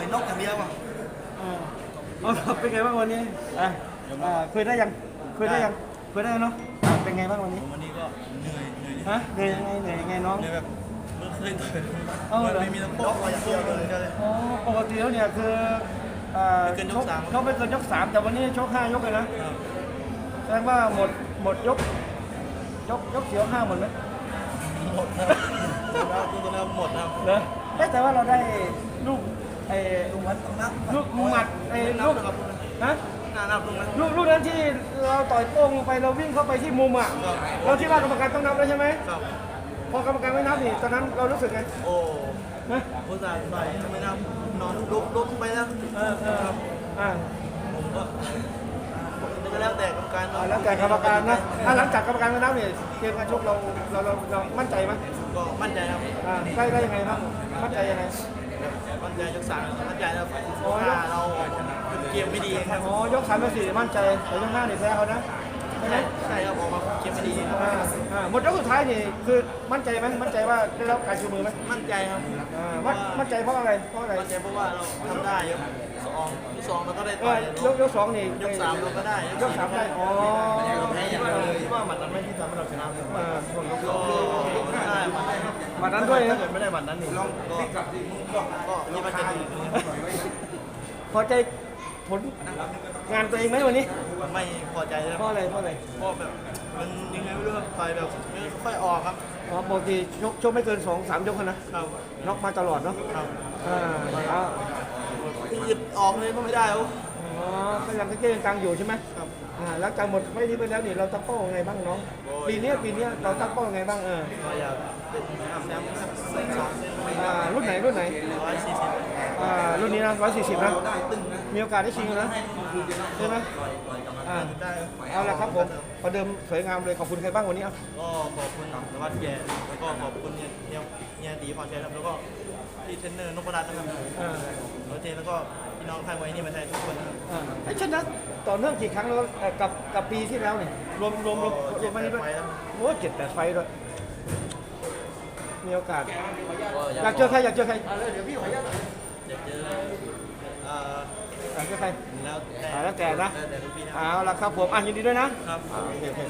อยนกอย่างเดียวอะเออเอาครับเป็นไงบ้างวันนี้อะอ่าเคยได้ยังเคยได้ยังเคยได้แล้วเนาะอะเป็นไงบ้างวันนี้ ผมวันนี้ก็เหนื่อยเหนื่อยฮะเหนื่อยยังไงเหนื่อยยังไงน้อง เหนื่อยแบบไม่เคยต่อยเอ้าเหรอ ไม่มีน้ำโป๊กอย่างเดียวเลยเลย อ๋อปกติแล้วเนี่ยคืออ่าไม่เกินยกสาม เขาไม่เกินยกสามแต่วันนี้ชกห้ายกเลยนะ ครับแสดงว่าหมดหมดยก ยกยกเสียวห้าหมดไหมหมดครับแล้วตัวแล้วหมดครับ เหรอได้แต่ว่าเราได้ลูก ไอ้ลุงวัดต้องนับลูกหมัดไอ้ลูกครับฮะหน้านับลุงนะลูกลูกนั้นที่เราต่อยโป้งลงไปเราวิ่งเข้าไปที่มุมอะครับเราที่ว่ากรรมการต้องนับแล้วใช่ไหมครับพอกรรมการไม่นับนี่ตอนนั้นเรารู้สึกไงโอ้นะผู้ชายต่อยไม่นับนอนลุกลุกไปนะเออเอออ่าผมก็ก็แล้วแต่กรรมการอ่าแล้วแต่กรรมการนะถ้าหลังจากกรรมการไม่นับเนี่ยเกมการชกเราเราเราเรามั่นใจไหมก็มั่นใจครับอ่าได้ได้ยังไงครับมั่นใจยังไงมั่น ใจยกสามมั่นใจแล้วถ้าเราเกมไม่ดีครับอ๋อยกสามยกสี่มั่นใจแต่ยกห้าเนี่ยแพ้เขานะใช่ไหมใช่ครับออกมาเกมไม่ดีครับอ่าอ่าหมดยกสุดท้ายนี่คือมั่นใจไหมมั่นใจว่าได้รับการชูมือไหมมั่นใจครับอ่ามั่นมั่นใจเพราะอะไรเพราะอะไรมั่นใจเพราะว่าเราทำได้ยกสองยกสองเราก็ได้เอต่ออยยกยกสองนี่ยกสามเราก็ได้ยกสามได้อ๋อเราแพ้อย่างเดียวเลยที่ว่าหมัดนั้นไม่ที่ทำให้เราชนะเลยอ่าส่วนยกสก็องได้ห มัดนั้นหมัดนั้นด้วยนะถ้าเกิดไม่ได้หมัดนั้นนี่ก็ก็ก็คิดว่าจะดีพอใจผลงานตัวเองไหมวันนี้ไม่พอใจแล้วเพราะอะไรเพราะอะไรเพราะแบบมันยังไงไม่รู้ครับต่อยแบบไม่ค่อยออกครับอ๋อปกติชกชกไม่เกินสองสามยกนะ ครับน็อกมาตลอดเนาะครับอ่าเอา คือออกเลยก็ไม่ได้ครับ อ๋อก็ยังเก้งกลางอยู่ใช่ไหมครับ อ่าแล้วจากหมดไม่นี้ไปแล้วนี่เราตั้งเป้ายังไงบ้างน้องโอ้ย ปีเนี้ยปีเนี้ยเราตั้งเป้ายังไงบ้างเออก็อยากเป็นแชมป์ครับเส้นสองเส้นอ่ารุ่นไหนรุ่นไหนร้อยสี่สิบอ่ารุ่นนี้นะร้อยสี่สิบนะมีโอกาสได้ชิงนะใช่ไหมอ่าได้ครับเอาละครับผมประเดิมสวยงามเลยขอบคุณใครบ้างวันนี้อะก็ขอบคุณนวัดแย่แล้วก็ขอบคุณเนี่ยเนี่ยเนี่ยดีพรชัยครับแล้วก็พี่เทรนเนอร์นพรัตน์นะครับอ่าโรเทนแล้วก็ พี่น้องค่ายมวยนี่มาไทยทุกคนนะครับอ่าไอ้ชนะต่อเนื่องกี่ครั้งแล้วเอ่อกับกับปีที่แล้วเนี่ยรวมรวมรวมรวมมานี้ด้วยไปแล้วโอ้เจ็ดแปดไฟต์ด้วยมีโอกาส อยากเจอใครอยากเจอใครเดี๋ยวเจอเอ่ออยากเจอใครแล้วแต่อ่าแล้วแต่นะแล้วแต่ลูกพี่นะเอาละครับผมอะยินดีด้วยนะ ครับอ่าโอเคโอเค